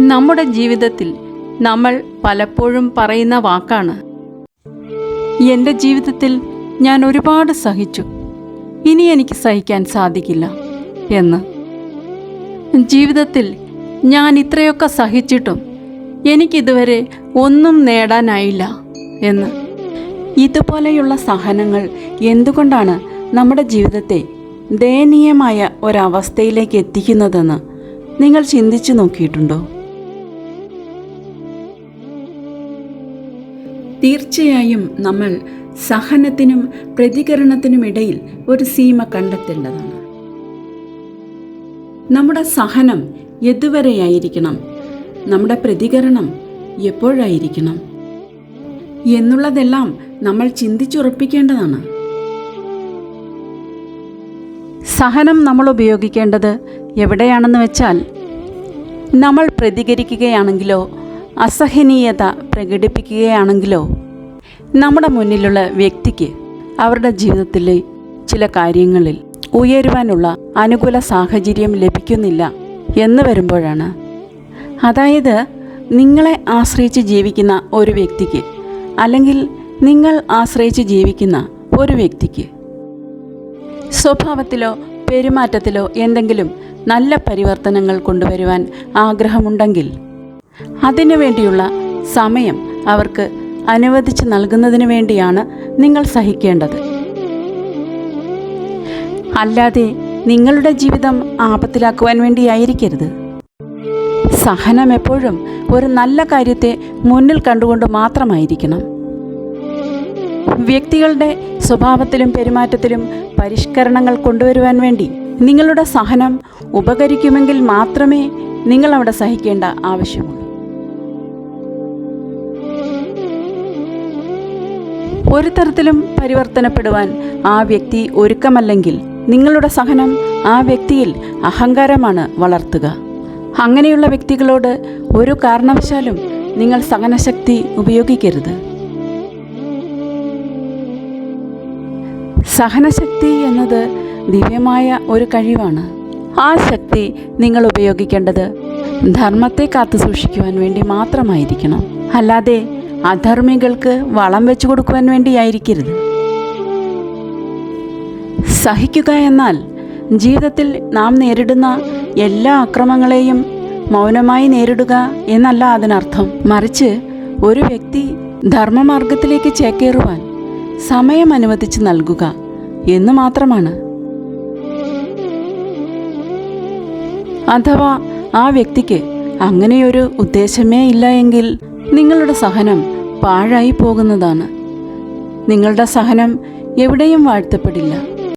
നമ്മുടെ ജീവിതത്തിൽ നമ്മൾ പലപ്പോഴും പറയുന്ന വാക്കാണ്. എന്റെ ജീവിതത്തിൽ ഞാൻ ഒരുപാട് സഹിച്ചു. ഇനി എനിക്ക് സഹിക്കാൻ സാധിക്കില്ല എന്ന്. ജീവിതത്തിൽ ഞാൻ ഇത്രയൊക്കെ സഹിച്ചിട്ടും എനിക്കിതുവരെ ഒന്നും നേടാനായില്ല എന്ന്. ഇതുപോലെയുള്ള സഹനങ്ങൾ എന്തുകൊണ്ടാണ് നമ്മുടെ ജീവിതത്തെ ദയനീയമായ ഒരവസ്ഥയിലേക്ക് എത്തിക്കുന്നതെന്ന് നിങ്ങൾ ചിന്തിച്ചു നോക്കിയിട്ടുണ്ടോ? തീർച്ചയായും നമ്മൾ സഹനത്തിനും പ്രതികരണത്തിനുമിടയിൽ ഒരു സീമ കണ്ടെത്തേണ്ടതാണ്. നമ്മുടെ സഹനം എതുവരെയായിരിക്കണം? നമ്മുടെ പ്രതികരണം എപ്പോഴായിരിക്കണം? എന്നുള്ളതെല്ലാം നമ്മൾ ചിന്തിച്ചുറപ്പിക്കേണ്ടതാണ്. സഹനം നമ്മൾ ഉപയോഗിക്കേണ്ടത് എവിടെയാണെന്ന് വെച്ചാൽ നമ്മൾ പ്രതികരിക്കുകയാണെങ്കിലോ അസഹനീയത പ്രകടിപ്പിക്കുകയാണെങ്കിലോ നമ്മുടെ മുന്നിലുള്ള വ്യക്തിക്ക് അവരുടെ ജീവിതത്തിലെ ചില കാര്യങ്ങളിൽ ഉയരുവാനുള്ള അനുകൂല സാഹചര്യം ലഭിക്കുന്നില്ല എന്ന് വരുമ്പോഴാണ്. അതായത് നിങ്ങളെ ആശ്രയിച്ച് ജീവിക്കുന്ന ഒരു വ്യക്തിക്ക് അല്ലെങ്കിൽ നിങ്ങൾ ആശ്രയിച്ച് ജീവിക്കുന്ന ഒരു വ്യക്തിക്ക് സ്വഭാവത്തിലോ പെരുമാറ്റത്തിലോ എന്തെങ്കിലും നല്ല പരിവർത്തനങ്ങൾ കൊണ്ടുവരുവാൻ ആഗ്രഹമുണ്ടെങ്കിൽ അതിനു വേണ്ടിയുള്ള സമയം അവർക്ക് അനുവദിച്ച് നൽകുന്നതിന് വേണ്ടിയാണ് നിങ്ങൾ സഹിക്കേണ്ടത്. അല്ലാതെ നിങ്ങളുടെ ജീവിതം ആപത്തിലാക്കുവാൻ വേണ്ടിയായിരിക്കരുത്. സഹനം എപ്പോഴും ഒരു നല്ല കാര്യത്തെ മുന്നിൽ കണ്ടുകൊണ്ട് മാത്രമായിരിക്കണം. വ്യക്തികളുടെ സ്വഭാവത്തിലും പെരുമാറ്റത്തിലും പരിഷ്കരണങ്ങൾ കൊണ്ടുവരുവാൻ വേണ്ടി നിങ്ങളുടെ സഹനം ഉപകരിക്കുമെങ്കിൽ മാത്രമേ നിങ്ങൾ അവിടെ സഹിക്കേണ്ട ആവശ്യമുള്ളൂ. ഒരു തരത്തിലും പരിവർത്തനപ്പെടുവാൻ ആ വ്യക്തി ഒരുക്കമല്ലെങ്കിൽ നിങ്ങളുടെ സഹനം ആ വ്യക്തിയിൽ അഹങ്കാരമാണ് വളർത്തുക. അങ്ങനെയുള്ള വ്യക്തികളോട് ഒരു കാരണവശാലും നിങ്ങൾ സഹനശക്തി ഉപയോഗിക്കരുത്. സഹനശക്തി എന്നത് ദിവ്യമായ ഒരു കഴിവാണ്. ആ ശക്തി നിങ്ങൾ ഉപയോഗിക്കേണ്ടത് ധർമ്മത്തെ കാത്തു സൂക്ഷിക്കുവാൻ വേണ്ടി മാത്രമായിരിക്കണം. അല്ലാതെ അധർമ്മികൾക്ക് വളം വെച്ചു കൊടുക്കുവാൻ വേണ്ടിയായിരിക്കരുത്. സഹിക്കുക എന്നാൽ ജീവിതത്തിൽ നാം നേരിടുന്ന എല്ലാ അക്രമങ്ങളെയും മൗനമായി നേരിടുക എന്നല്ല അതിനർത്ഥം. മറിച്ച് ഒരു വ്യക്തി ധർമ്മമാർഗത്തിലേക്ക് ചേക്കേറുവാൻ സമയം അനുവദിച്ച് നൽകുക എന്ന് മാത്രമാണ്. അഥവാ ആ വ്യക്തിക്ക് അങ്ങനെയൊരു ഉദ്ദേശമേ ഇല്ല എങ്കിൽ നിങ്ങളുടെ സഹനം പാഴായി പോകുന്നതാണ്. നിങ്ങളുടെ സഹനം എവിടെയും വാഴ്ത്തപ്പെടില്ല.